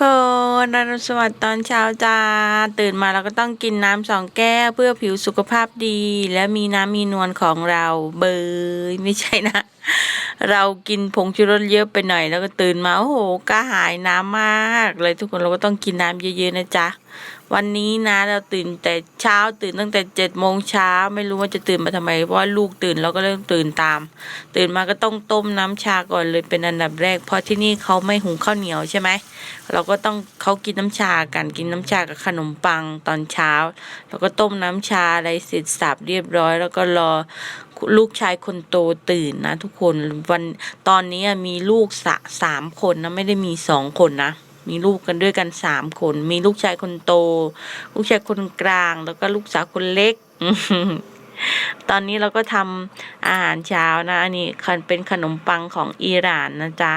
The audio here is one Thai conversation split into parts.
คนอรุณสวัสดิ์ตอนเช้าจ้า ตื่นมาเราก็ต้องกินน้ำสองแก้ว เพื่อผิวสุขภาพดี และมีน้ำมีนวลของเราเบยไม่ใช่นะ เรากินผงชูรสเยอะไปหน่อย แล้วก็ตื่นมา โอ้โหกระหายน้ำมาก เลยทุกคนเราก็ต้องกินน้ำเยอะๆนะจ๊ะ วันนี้นะเราตื่นแต่เช้าตื่นตั้งแต่เจ็ดโมงเช้าไม่รู้ว่าจะตื่นมาทำไมเพราะว่าลูกตื่นเราก็เริ่มตื่นตาม ตื่นมาก็ต้องต้มน้ำชาก่อนเลยเป็นอันดับแรก เพราะที่นี่เขาไม่หุงข้าวเหนียวใช่ไหมเราก็ต้องเขากินน้ำชากันกินน้ำชากับขนมปังตอนเช้า แล้วก็ต้มน้ำชาอะไรเสร็จสับเรียบร้อย แล้วก็รอลูกชายคนโตตื่นนะ ทุกคนวันตอนนี้มีลูกสะสามคนนะไม่ได้มีสองคนนะ มีลูกกันด้วยกันสามคน มีลูกชายคนโต ลูกชายคนกลาง แล้วก็ลูกสาวคนเล็ก ตอนนี้เราก็ทำอาหารเช้านะ อันนี้เป็นขนมปังของอิหร่านนะจ๊ะ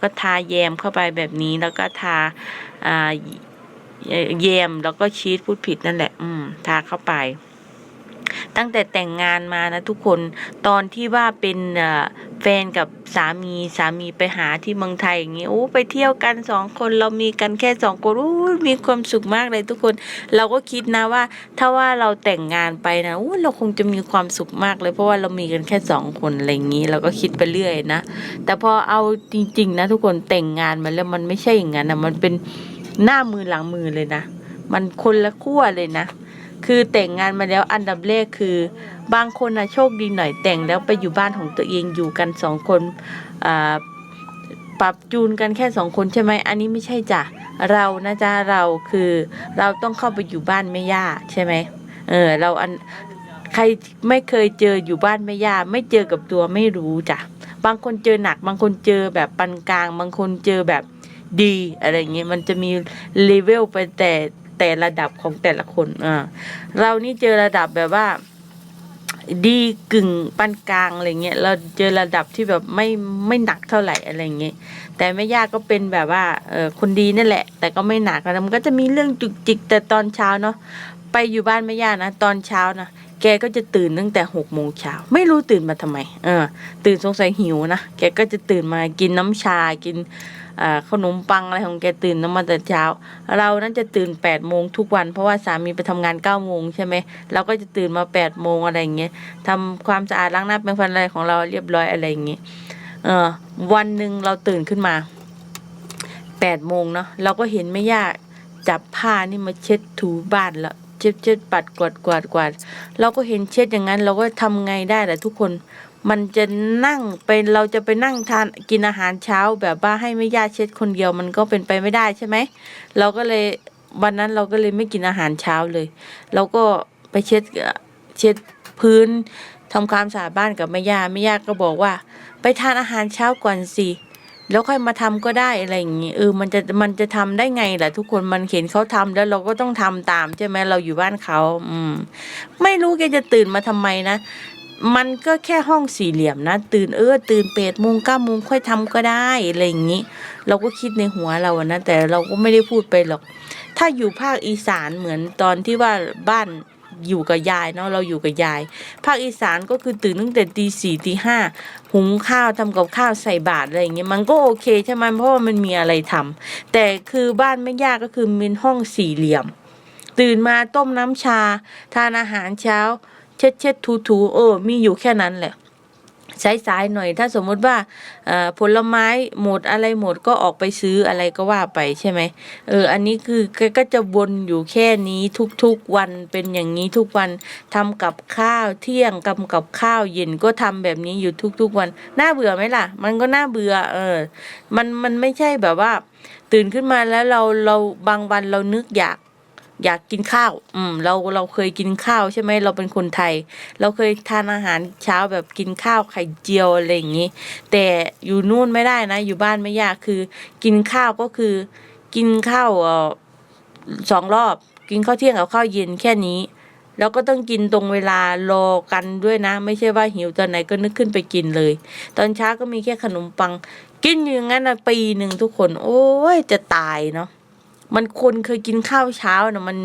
ก็ทาแยมเข้าไปแบบนี้ แล้วก็ทาอ่าแยมแล้วก็ชีสพูดผิดนั่นแหละ อืม ทาเข้าไป ตั้งแต่แต่งงานมานะทุกคนตอนที่ว่าเป็นแฟนกับสามีสามีไปหาที่เมืองไทยอย่างงี้โอ้ไปเที่ยวกันสองคนเรามีกันแค่สองคนโอ้มีความสุขมากเลยทุกคน เราก็คิดนะว่า ถ้าว่าเราแต่งงานไปนะโอ้เราคงจะมีความสุขมากเลย เพราะว่าเรามีกันแค่สองคนอะไรอย่างนี้ เราก็คิดไปเรื่อยนะแต่พอเอาจริง ๆ นะ ทุกคนแต่งงานมาแล้วมันไม่ใช่อย่างนั้นนะมันเป็นหน้ามือหลังมือเลยนะ มันคนละขั้วเลยนะ คือแต่งงานมาแล้วอันดับแรกคือ บางคนนะโชคดีหน่อยแต่งแล้วไปอยู่บ้านของตัวเองอยู่กันสองคนปรับจูนกันแค่สองคนใช่ไหมอันนี้ไม่ใช่จ้ะเรานะจ๊ะเราคือเราต้องเข้าไปอยู่บ้านแม่ย่าใช่ไหมเออเราอันใครไม่เคยเจออยู่บ้านแม่ย่าไม่เจอกับตัวไม่รู้จ้ะบางคนเจอหนัก บางคนเจอแบบปานกลาง บางคนเจอแบบดีอะไรเงี้ยมันจะมีเลเวลไปแต่ แต่ระดับของแต่ละคนอ่าเรานี่เจอระดับแบบว่า ดีกึ่งปานกลางอะไรเงี้ยเราเจอระดับที่แบบไม่ไม่หนักเท่าไหร่อะไรเงี้ยแต่แม่ย่าก็เป็นแบบว่าเออคนดีนั่นแหละ แต่ก็ไม่หนักนะมันก็จะมีเรื่องจุกจิกแต่ตอนเช้าเนาะไปอยู่บ้านแม่ย่านะตอนเช้านะแกก็จะตื่นตั้งแต่หกโมงเช้าไม่รู้ตื่นมาทำไม เออ ตื่นสงสัยหิวนะแกก็จะตื่นมากินน้ำชากิน ขนมปังอะไรของแกตื่นน้ำมันแต่เช้า เรานั้นจะตื่นแปดโมงทุกวัน เพราะว่าสามีไปทำงานเก้าโมงใช่ไหมเราก็จะตื่นมาแปดโมงอะไรอย่างเงี้ยทำความสะอาดล้างหน้าแปรงฟันอะไรของเราเรียบร้อยอะไรอย่างเงี้ยเออวันหนึ่งเราตื่นขึ้นมาแปดโมงเนาะเราก็เห็นไม่ยากจับผ้านี่มาเช็ดถูบ้านแล้วเช็ดเช็ดปัดกวาดกวาดกวาดเราก็เห็นเช็ดอย่างนั้น เราก็ทำไงได้ล่ทุกคน มันจะนั่งเป็นเราจะไปนั่งทานกินอาหารเช้าแบบว่าให้ไม่ย่าเช็ดคนเดียวมันก็เป็นไปไม่ได้ใช่ไหมเราก็เลยวันนั้นเราก็เลยไม่กินอาหารเช้าเลย เราก็ไปเช็ดเช็ดพื้นทำความสะอาดบ้านกับแม่ย่าแม่ย่าก็บอกว่า ไปทานอาหารเช้าก่อนสิแล้วค่อยมาทำก็ได้อะไรอย่างงี้เออมันจะมันจะทำได้ไงล่ะทุกคนมันเห็นเขาทำแล้วเราก็ต้องทำตามใช่ไหมเราอยู่บ้านเขาอืม ไม่รู้แกจะตื่นมาทำไมนะ มันก็แค่ห้องสี่เหลี่ยมนะ ตื่นเออตื่นเปดโมงเก้าโมงค่อยทำก็ได้อะไรอย่างนี้ เราก็คิดในหัวเราอะนะ แต่เราก็ไม่ได้พูดไปหรอก ถ้าอยู่ภาคอีสานเหมือนตอนที่ว่าบ้านอยู่กับยายเนาะเราอยู่กับยาย ภาคอีสานก็คือตื่นตั้งแต่ตีสี่ตีห้าหุงข้าวทำกับข้าวใส่บาตรอะไรอย่างเงี้ยมันก็โอเคใช่ไหมเพราะว่ามันมีอะไรทำแต่คือบ้านไม่ยากก็คือเป็นห้องสี่เหลี่ยม ตื่นมาต้มน้ำชา ทานอาหารเช้า เช็ดเช็ดถูถูเออ มีอยู่แค่นั้นแหละสายๆหน่อย ถ้าสมมุติว่าผลไม้หมดอะไรหมดก็ออกไปซื้ออะไรก็ว่าไปใช่ไหมเออ อันนี้คือก็จะวนอยู่แค่นี้ทุกๆวันเป็นอย่างนี้ทุกวันทำกับข้าวเที่ยงกำกับข้าวเย็นก็ทำแบบนี้อยู่ทุกๆวันน่าเบื่อไหมล่ะ มันก็น่าเบื่อ เออ มันมันไม่ใช่แบบว่า ตื่นขึ้นมาแล้วเราเราบางวันเรานึกอยาก อยากกินข้าว อืม เราเราเคยกินข้าวใช่ไหมเราเป็นคนไทย เราเคยทานอาหารเช้าแบบกินข้าวไข่เจียวอะไรอย่างนี้ แต่อยู่นู่นไม่ได้นะ อยู่บ้านไม่ยากคือ กินข้าวก็คือ กินข้าวออสองรอบ กินข้าวเที่ยงกับข้าวเย็นแค่นี้แล้วก็ต้องกินตรงเวลารอกันด้วยนะ ไม่ใช่ว่าหิวตอนไหนก็นึกขึ้นไปกินเลย ตอนเช้าก็มีแค่ขนมปัง กินอย่างนั้นนะปีหนึ่งทุกคน โอ้ยจะตายเนาะ มันคนเคยกินข้าวเช้านะมัน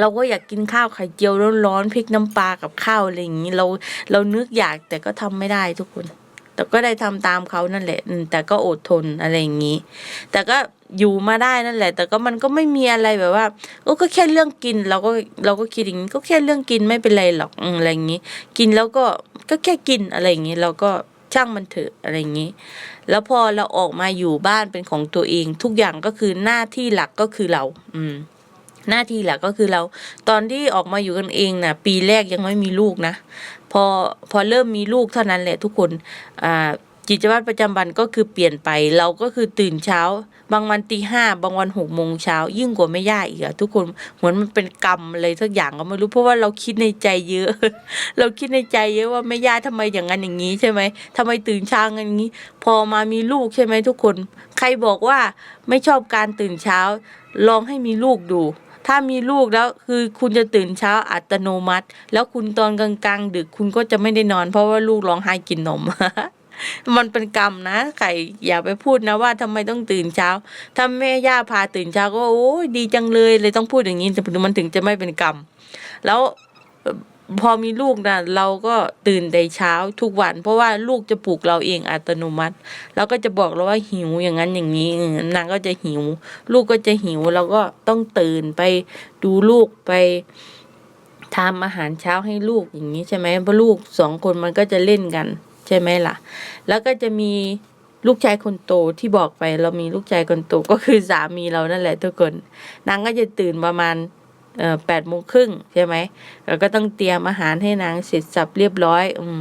เราก็อยากกินข้าวไข่เจียวร้อนๆพริกน้ำปลากับข้าวอะไรอย่างนี้เราเรานึกอยากแต่ก็ทำไม่ได้ทุกคน แต่ก็ได้ทำตามเขานั่นแหละแต่ก็อดทนอะไรอย่างนี้ แต่ก็อยู่มาได้นั่นแหละ แต่ก็มันก็ไม่มีอะไรแบบว่าก็แค่เรื่องกินเราก็เราก็คิดอย่างนี้ก็แค่เรื่องกินไม่เป็นไรหรอกอะไรอย่างนี้ กินแล้วก็ก็แค่กินอะไรอย่างนี้เราก็ ช่างมันเถอะอะไรอย่างนี้ แล้วพอเราออกมาอยู่บ้านเป็นของตัวเอง ทุกอย่างก็คือหน้าที่หลักก็คือเรา อืม หน้าที่หลักก็คือเรา ตอนที่ออกมาอยู่กันเองนะปีแรกยังไม่มีลูกนะ พอพอเริ่มมีลูกเท่านั้นแหละทุกคน อ่า กิจวัตรประจำวันก็คือเปลี่ยนไปเราก็คือตื่นเช้า บางวันตีห้าบางวันหกโมงเช้า ยิ่งกว่าไม่ย่าอีกอะทุกคนเหมือนมันเป็นกรรมอะไรสักอย่างก็ไม่รู้เพราะว่าเราคิดในใจเยอะ เราคิดในใจเยอะว่าไม่ย่าทำไมอย่างนั้นอย่างนี้ใช่ไหมทำไมตื่นเช้าอย่างนี้ พอมามีลูกใช่ไหมทุกคน ใครบอกว่าไม่ชอบการตื่นเช้า ลองให้มีลูกดูถ้ามีลูกแล้วคือคุณจะตื่นเช้าอัตโนมัติ แล้วคุณตอนกลางๆดึกคุณก็จะไม่ได้นอน เพราะว่าลูกร้องไห้กินนม มันเป็นกรรมนะไก่อย่าไปพูดนะว่าทำไมต้องตื่นเช้า ถ้าแม่ย่าพาตื่นเช้าก็โอ้ยดีจังเลยเลยต้องพูดอย่างนี้มันถึงจะไม่เป็นกรรม แล้วพอมีลูกนะเราก็ตื่นแต่เช้าทุกวัน เพราะว่าลูกจะปลุกเราเองอัตโนมัติ แล้วก็จะบอกเราว่าหิวอย่างนั้นอย่างนี้นางก็จะหิว ลูกก็จะหิวเราก็ต้องตื่นไปดูลูกไปทำอาหารเช้าให้ลูกอย่างนี้ใช่ไหมเพราะลูกสองคนมันก็จะเล่นกัน ช่ไหมล่ะ แล้วก็จะมีลูกชายคนโตที่บอกไป เรามีลูกชายคนโตก็คือสามีเรานั่นแหละทุกคน นางก็จะตื่นประมาณแปดโมงครึ่งใช่ไหมเราก็ต้องเตรียมอาหารให้นางเสร็จสับเรียบร้อย อืม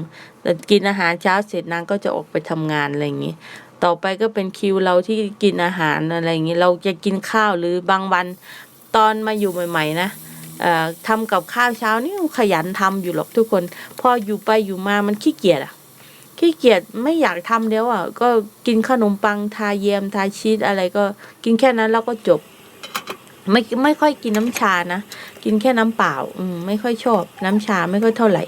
กินอาหารเช้าเสร็จนางก็จะออกไปทำงานอะไรอย่างนี้ ต่อไปก็เป็นคิวเราที่กินอาหารอะไรอย่างนี้ เราจะกินข้าวหรือบางวันตอนมาอยู่ใหม่ ๆ นะทำกับข้าวเช้านี่ขยันทำอยู่หรอกทุกคน พออยู่ไปอยู่มามันขี้เกียจอะ ขี้เกียจไม่อยากทำแล้วอะ ก็กินขนมปังทาเยมทาชีสอะไรก็กินแค่นั้นแล้วก็จบ ไม่ไม่ค่อยกินน้ำชานะกินแค่น้ำเปล่า อืมไม่ค่อยชอบ น้ำชาไม่ค่อยเท่าไหร่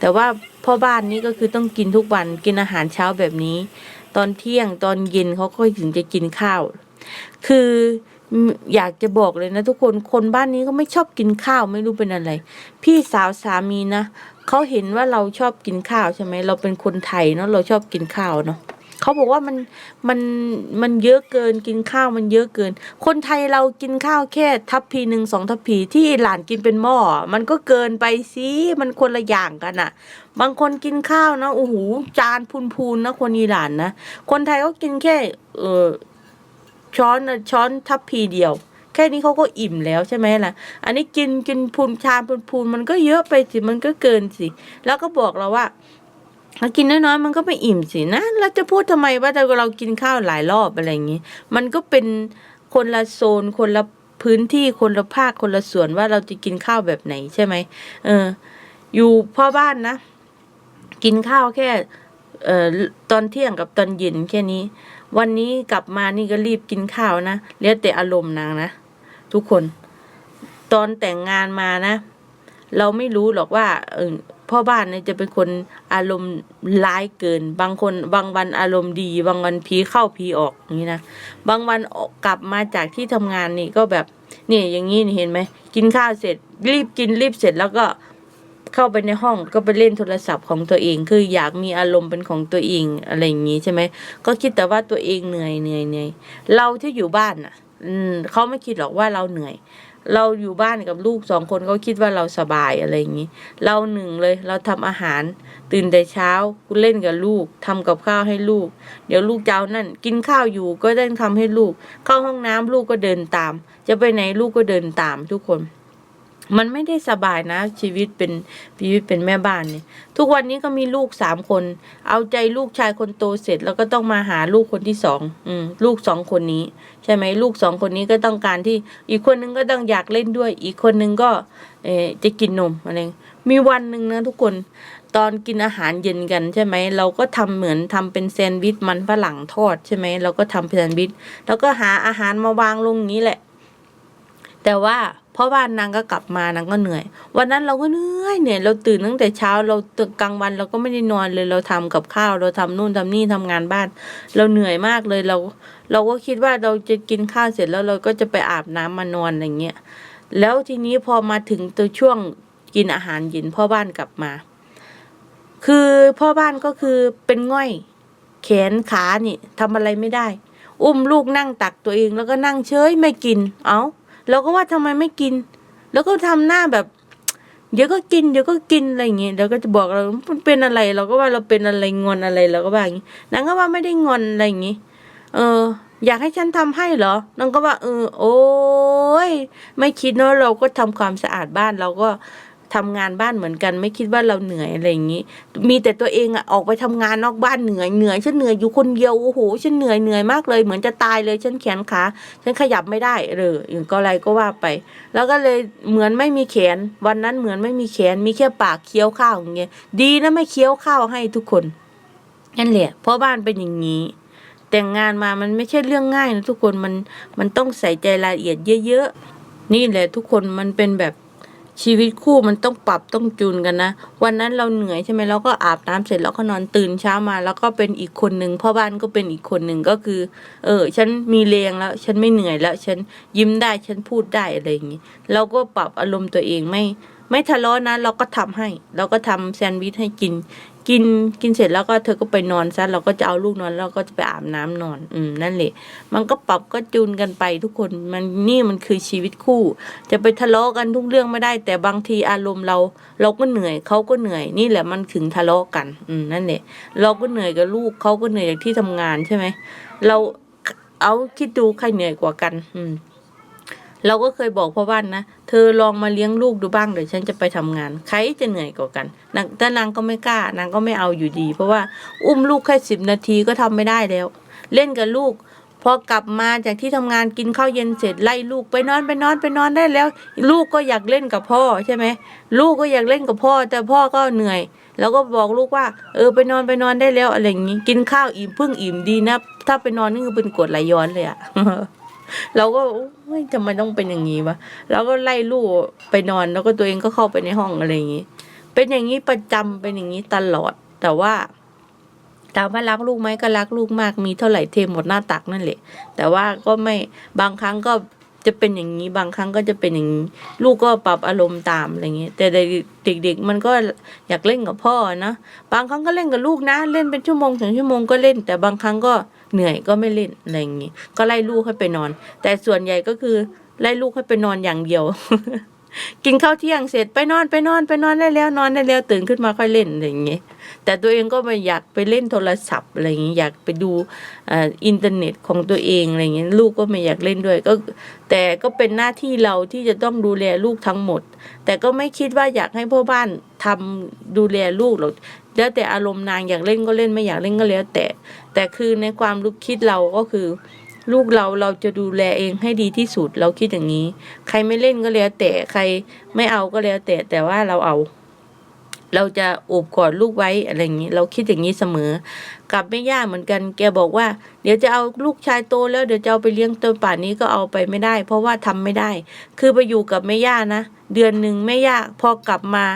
แต่ว่าพ่อบ้านนี้ก็คือต้องกินทุกวันกินอาหารเช้าแบบนี้ ตอนเที่ยงตอนเย็นเขาก็ถึงจะกินข้าว คืออยากจะบอกเลยนะทุกคนคนบ้านนี้ก็ไม่ชอบกินข้าวไม่รู้เป็นอะไร พี่สาวสามีนะ เขาเห็นว่าเราชอบกินข้าวใช่ไหมเราเป็นคนไทยเนาะเราชอบกินข้าวเนาะเขาบอกว่ามันมันมันเยอะเกินกินข้าวมันเยอะเกิน คนไทยเรากินข้าวแค่ทัพพีหนึ่งสองทัพพีที่หลานกินเป็นหม้อมันก็เกินไปสิมันคนละอย่างกันอะบางคนกินข้าวนะโอ้โหจานพูนๆนะคนอิหร่านนะคนไทยก็กินแค่ เออช้อนช้อนทัพพีเดียว แค่นี้เขาก็อิ่มแล้วใช่ไหมล่ะ อันนี้กินกินพูนชามพูนพูนมันก็เยอะไปสิมันก็เกินสิ แล้วก็บอกเราว่าถ้ากินน้อยๆมันก็ไม่อิ่มสินะเราจะพูดทำไมว่าแต่เรากินข้าวหลายรอบอะไรอย่างนี้ มันก็เป็นคนละโซนคนละพื้นที่คนละภาคคนละส่วนว่าเราจะกินข้าวแบบไหนใช่ไหมเออ อยู่พ่อบ้านนะ กินข้าวแค่เอ่อตอนเที่ยงกับตอนเย็นแค่นี้ วันนี้กลับมานี่ก็รีบกินข้าวนะแล้วแต่อารมณ์นางนะ ทุกคน ตอนแต่งงานมานะ เราไม่รู้หรอกว่าเออพ่อบ้านเนี่ยจะเป็นคนอารมณ์ร้ายเกิน บางคนบางวันอารมณ์ดี บางวันผีเข้าผีออกอย่างนี้นะบางวันออกกลับมาจากที่ทำงานนี่ก็แบบนี่อย่างนี้เห็นไหมกินข้าวเสร็จ รีบกินรีบเสร็จแล้วก็เข้าไปในห้องก็ไปเล่นโทรศัพท์ของตัวเอง คืออยากมีอารมณ์เป็นของตัวเองอะไรอย่างนี้ใช่ไหมก็คิดแต่ว่าตัวเองเหนื่อยเหนื่อยเหนื่อยเราที่อยู่บ้านน่ะ อืมเขาไม่คิดหรอกว่าเราเหนื่อย เราอยู่บ้านกับลูกสองคนเขาคิดว่าเราสบายอะไรอย่างนี้ เราหนึ่งเลย เราทำอาหาร ตื่นแต่เช้ากูเล่นกับลูกทำกับข้าวให้ลูก เดี๋ยวลูกเจ้านั่น กินข้าวอยู่ก็ต้องทำให้ลูก เข้าห้องน้ำลูกก็เดินตาม จะไปไหนลูกก็เดินตามทุกคน มันไม่ได้สบายนะ ชีวิตเป็นชีวิตเป็นแม่บ้านเนี่ย ทุกวันนี้ก็มีลูกสามคน เอาใจลูกชายคนโตเสร็จ แล้วก็ต้องมาหาลูกคนที่สองอืมลูกสองคนนี้ ใช่ไหมลูกสองคนนี้ก็ต้องการที่อีกคนนึงก็ต้องอยากเล่นด้วย อีกคนนึงก็เอจะกินนมอะไรมีวันหนึ่งนะทุกคนตอนกินอาหารเย็นกันใช่ไหมเราก็ทำเหมือนทำเป็นแซนด์วิชมันฝรั่งทอดใช่ไหมเราก็ทำเป็นแซนด์วิชแล้วก็หาอาหารมาวางลงอย่างนี้แหละ แต่ว่า พ่อบ้านนางก็กลับมานางก็เหนื่อย วันนั้นเราก็เหนื่อยเหนื่อยเราตื่นตั้งแต่เช้าเราตื่นกลางวันเราก็ไม่ได้นอนเลยเราทำกับข้าว เราทำนู่นทำนี่ทำงานบ้าน เราเหนื่อยมากเลยเรา เราก็คิดว่าเราจะกินข้าวเสร็จแล้วเราก็จะไปอาบน้ำมานอนอะไรเงี้ยแล้วทีนี้พอมาถึงตัวช่วงกินอาหารเย็นพ่อบ้านกลับมา คือพ่อบ้านก็คือเป็นง่อย แขนขานี่ทำอะไรไม่ได้ อุ้มลูกนั่งตักตัวเองแล้วก็นั่งเฉยไม่กิน เอ้า เราก็ว่าทำไมไม่กิน แล้วก็ทำหน้าแบบเดี๋ยวก็กินเดี๋ยวก็กินอะไรอย่างเงี้ยเดี๋ยวก็จะบอกเราเป็นอะไร เราก็ว่าเราเป็นอะไรงอนอะไรเราก็ว่าอย่างงี้นางก็ว่าไม่ได้งอนอะไรอย่างงี้เออ อยากให้ฉันทำให้เหรอนางก็ว่าเออโอ้ยไม่คิดเนาะเราก็ทำความสะอาดบ้านเราก็ ทำงานบ้านเหมือนกัน ไม่คิดว่าเราเหนื่อยอะไรอย่างงี้ มีแต่ตัวเองอะออกไปทำงานนอกบ้านเหนื่อยเหนื่อยฉันเหนื่อยอยู่คนเดียวโอ้โหฉันเหนื่อยเหนื่อยมากเลยเหมือนจะตายเลยฉันแขนขาฉันขยับไม่ได้เลยอย่างก็อะไรก็ว่าไป แล้วก็เลยเหมือนไม่มีแขน วันนั้นเหมือนไม่มีแขนมีแค่ปากเคี้ยวข้าวอย่างเงี้ยดีนะไม่เคี้ยวข้าวให้ทุกคนนั่นแหละเพราะบ้านเป็นอย่างนี้ แต่งงานมามันไม่ใช่เรื่องง่ายนะทุกคนมันมันต้องใส่ใจรายละเอียดเยอะๆนี่แหละทุกคนมันเป็นแบบ ชีวิตคู่มันต้องปรับต้องจูนกันนะ วันนั้นเราเหนื่อยใช่ไหมเราก็อาบน้ำเสร็จแล้วก็นอนตื่นเช้ามาแล้วก็เป็นอีกคนหนึ่งพ่อบ้านก็เป็นอีกคนหนึ่งก็คือ เออ ฉันมีแรงแล้ว ฉันไม่เหนื่อยแล้ว ฉันยิ้มได้ฉันพูดได้อะไรอย่างนี้เราก็ปรับอารมณ์ตัวเองไม่ ไม่ทะเลาะนะเราก็ทำให้ เราก็ทำแซนด์วิชให้กิน กินกินเสร็จแล้วก็เธอก็ไปนอนซะเราก็จะเอาลูกนอนแล้วก็จะไปอาบน้ำนอน อืมนั่นแหละ มันก็ปรับก็จูนกันไปทุกคนมันนี่มันคือชีวิตคู่ จะไปทะเลาะกันทุกเรื่องไม่ได้ แต่บางทีอารมณ์เรา เราก็เหนื่อยเขาก็เหนื่อยนี่แหละมันถึงทะเลาะกัน อืมนั่นแหละเราก็เหนื่อยกับลูกเขาก็เหนื่อยจากที่ทำงานใช่ไหมเราเอาคิดดูใครเหนื่อยกว่ากัน อืม เราก็เคยบอกพ่อบ้านนะ เธอลองมาเลี้ยงลูกดูบ้างเดี๋ยวฉันจะไปทำงาน ใครจะเหนื่อยกว่ากันนางแต่นางก็ไม่กล้านางก็ไม่เอาอยู่ดี เพราะว่าอุ้มลูกแค่สิบนาทีก็ทำไม่ได้แล้ว เล่นกับลูก พอกลับมาจากที่ทำงานกินข้าวเย็นเสร็จไล่ลูกไปนอนไปนอนไปนอนได้แล้ว ลูกก็อยากเล่นกับพ่อใช่ไหมลูกก็อยากเล่นกับพ่อ แต่พ่อก็เหนื่อย แล้วก็บอกลูกว่า เออไปนอนไปนอนได้แล้วอะไรอย่างงี้กินข้าวอิ่มเพิ่งอิ่มดีนะ ถ้าไปนอนนี่คือเป็นกรดไหลย้อนเลยอะ เราก็เฮ้ยทำไมต้องเป็นอย่างนี้วะเราก็ไล่ลูกไปนอนแล้วก็ตัวเองก็เข้าไปในห้องอะไรอย่างนี้ เป็นอย่างนี้ประจำเป็นอย่างนี้ตลอด แต่ว่าถามว่ารักลูกไหมก็รักลูกมากมีเท่าไหร่เทหมดหน้าตักนั่นแหละ แต่ว่าก็ไม่บางครั้งก็จะเป็นอย่างนี้บางครั้งก็จะเป็นอย่างนี้ ลูกก็ปรับอารมณ์ตามอะไรอย่างเงี้ยแต่เด็กๆมันก็อยากเล่นกับพ่อนะบางครั้งก็เล่นกับลูกนะ เล่นเป็นชั่วโมงสองชั่วโมงก็เล่น แต่บางครั้งก็ เหนื่อยก็ไม่เล่นอะไรอย่างงี้ก็ไล่ลูกให้ไปนอน แต่ส่วนใหญ่ก็คือไล่ลูกให้ไปนอนอย่างเดียว กินข้าวเที่ยงเสร็จไปนอนไปนอนไปนอนได้แล้วนอนได้แล้วตื่นขึ้นมาค่อยเล่นอะไรอย่างงี้แต่ตัวเองก็ไม่อยากไปเล่นโทรศัพท์อะไรอย่างงี้อยากไปดูอินเทอร์เน็ตของตัวเองอะไรอย่างงี้ลูกก็ไม่อยากเล่นด้วยก็ แต่ก็เป็นหน้าที่เราที่จะต้องดูแลลูกทั้งหมด แต่ก็ไม่คิดว่าอยากให้พ่อบ้านทำดูแลลูกหรอกแล้วแต่อารมณ์นางอยากเล่นก็เล่นไม่อยากเล่นก็แล้วแต่ แต่คือในความรู้คิดเราก็คือ ลูกเราเราจะดูแลเองให้ดีที่สุดเราคิดอย่างนี้ ใครไม่เล่นก็แล้วแต่ใครไม่เอาก็แล้วแต่แต่ว่าเราเอา เราจะโอบกอดลูกไว้อะไรอย่างนี้ เราคิดอย่างนี้เสมอ กับแม่ย่าเหมือนกัน แกบอกว่า เดี๋ยวจะเอาลูกชายโตแล้วเดี๋ยวจะเอาไปเลี้ยงตัวป่านนี้ก็เอาไปไม่ได้ เพราะว่าทำไม่ได้ คือไปอยู่กับแม่ย่านะเดือนหนึ่งแม่ย่าพอกลับมา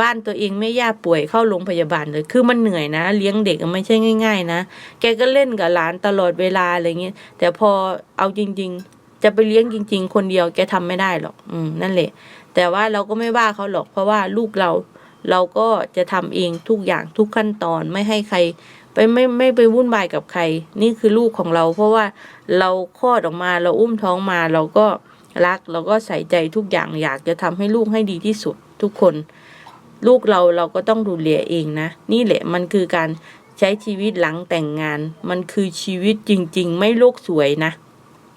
บ้านตัวเองแม่ย่าป่วยเข้าโรงพยาบาลเลย คือมันเหนื่อยนะ เลี้ยงเด็กไม่ใช่ง่าย ๆ นะ แกก็เล่นกับหลานตลอดเวลาอะไรเงี้ย แต่พอเอาจริง ๆ จะไปเลี้ยงจริง ๆ คนเดียวแกทำไม่ได้หรอก อืม นั่นแหละ แต่ว่าเราก็ไม่ว่าเขาหรอก เพราะว่าลูกเรา เราก็จะทำเองทุกอย่างทุกขั้นตอนไม่ให้ใคร ไปไม่ไม่ไปวุ่นวายกับใคร นี่คือลูกของเรา เพราะว่าเราคลอดออกมาเราอุ้มท้องมาเราก็รักเราก็ใส่ใจทุกอย่างอยากจะทำให้ลูกให้ดีที่สุดทุกคน ลูกเราเราก็ต้องดูแลเองนะ นี่แหละมันคือการใช้ชีวิตหลังแต่งงาน มันคือชีวิตจริง ๆ ไม่โลกสวยนะ